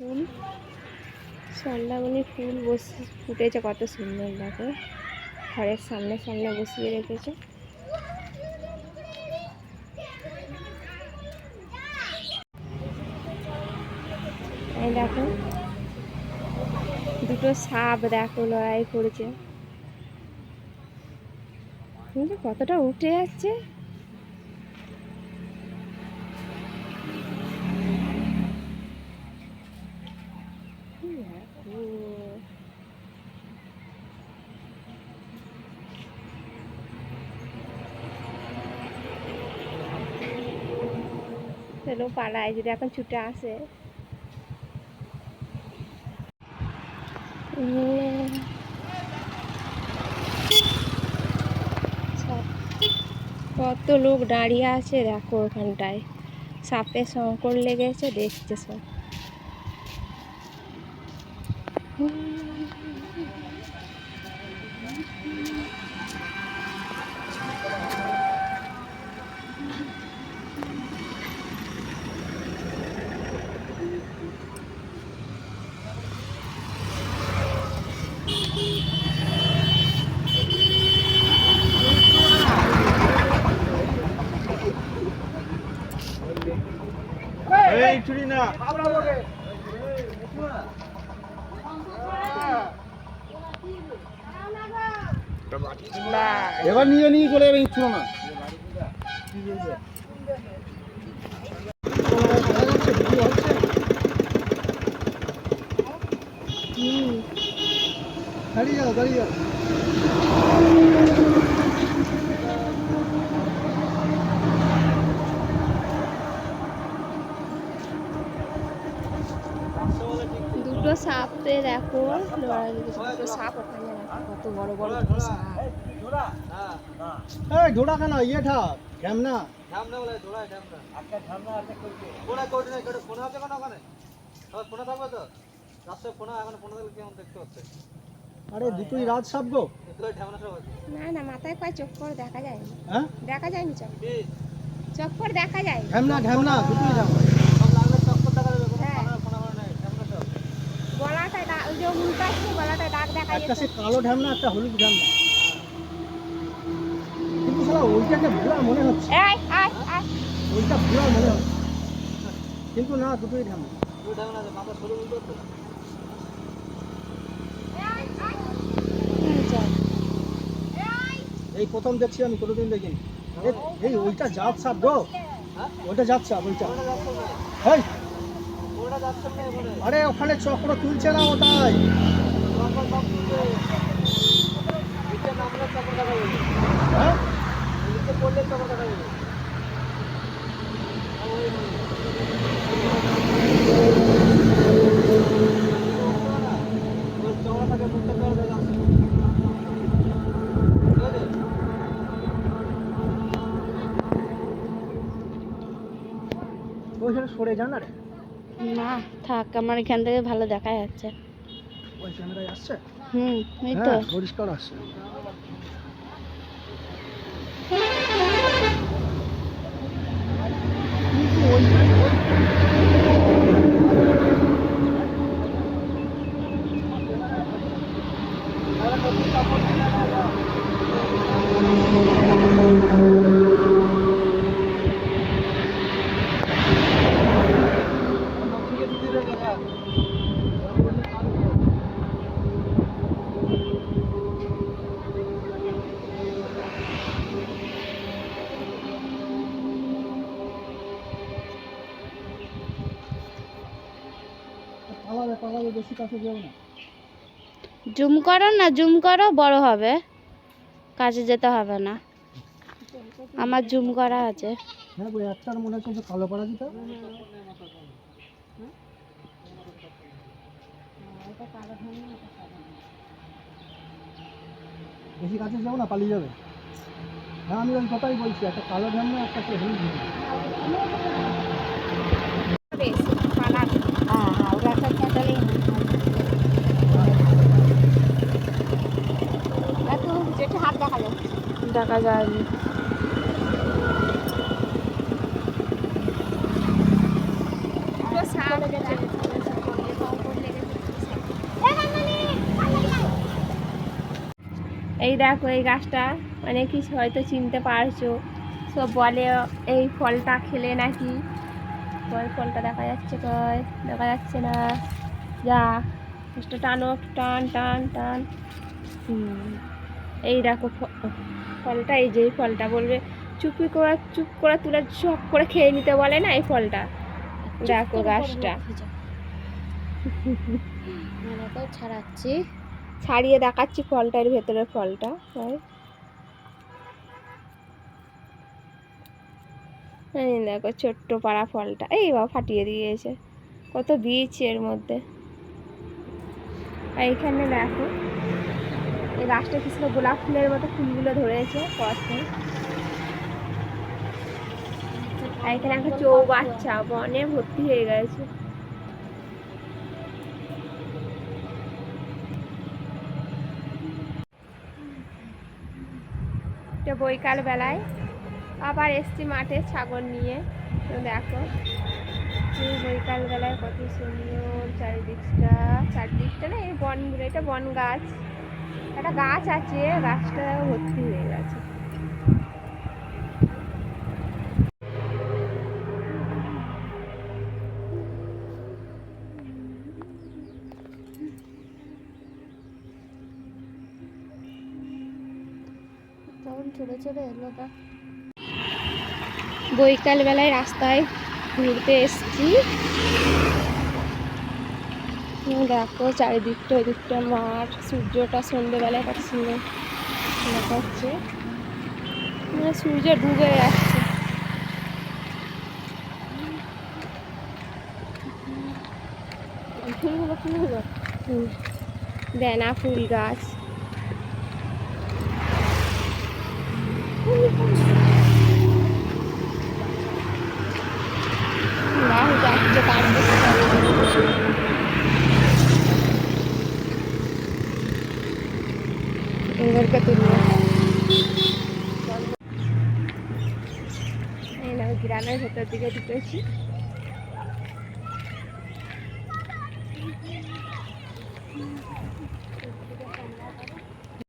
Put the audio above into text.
ফুল। সন্ধ্যামণি ফুল বসে ফুটেছে, কত সুন্দর, দেখো। ঘরের সামনে সামনে বসিয়ে রেখেছে। দেখো, দুটো সাপ দেখো, লড়াই করেছে। কতটা উঠে যাচ্ছে দেখো। চলো পালায় যদি এখন ছুটে আসে। কত লোক দাঁড়িয়ে আছে দেখো ওখানটায় সাপে শঙ্কর লেগেছে দেখছে সব এই চুরি না। এবার নিয়ে নিয়ে চলে যাবে ইচ্ছু না। দাঁড়িয়ে যাও দাঁড়িয়ে যাও দুটো সাপে দেখো লড়াই লেগেছে দুটো সাপ ওখানে দেখো কত বড় বড় দুটো সাপ ঘোড়া কেন ইয়ে ঠাক ঢ্যামনা আরে দুটোই রাজ সাপ গো না না মাথায় কয় চক্কর দেখা যায় না হ্যাঁ দেখা যায়নি চক্কর চক্কর দেখা যায় ঢ্যামনা ঢ্যামনা দুটোই ঢ্যামনা ওই যে উল্টা আসছে গলাটায় দাগ দেখা একটা যাচ্ছে সে কালো ঢ্যামনা একটা হলুদ কিন্তু শালা ওইটাকে বুড়া মনে হচ্ছে। এই আয় আয়। ওইটা বুড়া মনে হচ্ছে। কিন্তু না দুটোই চল। এই প্রথম দেখছি আমি কোনোদিন দেখিনি। এই ওইটা সাপ গো। ওইটা সাপ ওইটা। এই, আরে ওখানে চক্র তুলছে না ওটাই। সরে যান রে না থাক আমার এখান থেকে ভালো দেখা যাচ্ছে। ওই ক্যামেরায় আসছে? হুম এই তো। হ্যাঁ পরিষ্কার আসছে পালাবে পালাবে বেশি কাছে যাও না। জুম করো না জুম করো বড় হবে। কাছে যেতে হবে না। আমার জুম করা আছে। হ্যাঁ একটার মনে হচ্ছে কালো পাড়া দিতে বেশি কাছে যাও না পালিয়ে যাবে। হ্যাঁ আমি ওই কথাই বলছি একটা কালো ঢ্যাম না একটা হলুদ দেখা যায়নি। এই দেখো, এই গাছটা অনেক কিছু হয়তো চিনতে পারছ। সব বলে, এই ফলটা খেলে নাকি? কয় ফলটা দেখা যাচ্ছে কয় দেখা যাচ্ছে না। যা টানো টান টান টান। হুম। এই দেখো ফলটা এই যে এই ফলটা বলবে চুপি করে চুপ করে তুলে চপ করে খেয়ে নিতে বলে না এই ফলটা? দেখো গাছটা। দেখো ছাড়াচ্ছি। ছাড়িয়ে দেখাচ্ছি ফলটার ভেতরের ফলটা দেখো ছোট্ট পাড়া ফলটা এই বা ফাটিয়ে দিয়েছে। কত বীজ এর মধ্যে। এইখানে দেখো গাছটা কি ছিল? গোলাপ ফুলের মতো ফুলগুলো ধরেছে পথে আর এখানে একটা চৌ বাচ্চা বনে ভর্তি হয়ে গেছে। বৈকাল বেলায় আবার এসছি মাঠে ছাগল নিয়ে। তো দেখো বৈকাল বেলায় কত সুন্দর চারিদিকটা চারিদিকটা না, এই বনগুলো, এটা বন গাছ একটা গাছ আছে গাছটা ভর্তি হয়ে গেছে। তখন বেলায় রাস্তায় ঘুরতে এসছি। দেখো চারিদিকটা ওইদিকটা মাঠ, সূর্যটা সন্ধ্যেবেলায় কত সুন্দর দেখাচ্ছে মানে সূর্য ডুবে যাচ্ছে। ফুলগুলো ফুলগুলো দেনা, ফুল গাছ রাহু যাচ্ছে কাটতে এদেরকে তুলব এই না গ্রামের ভেতর দিকে ঢুকেছি।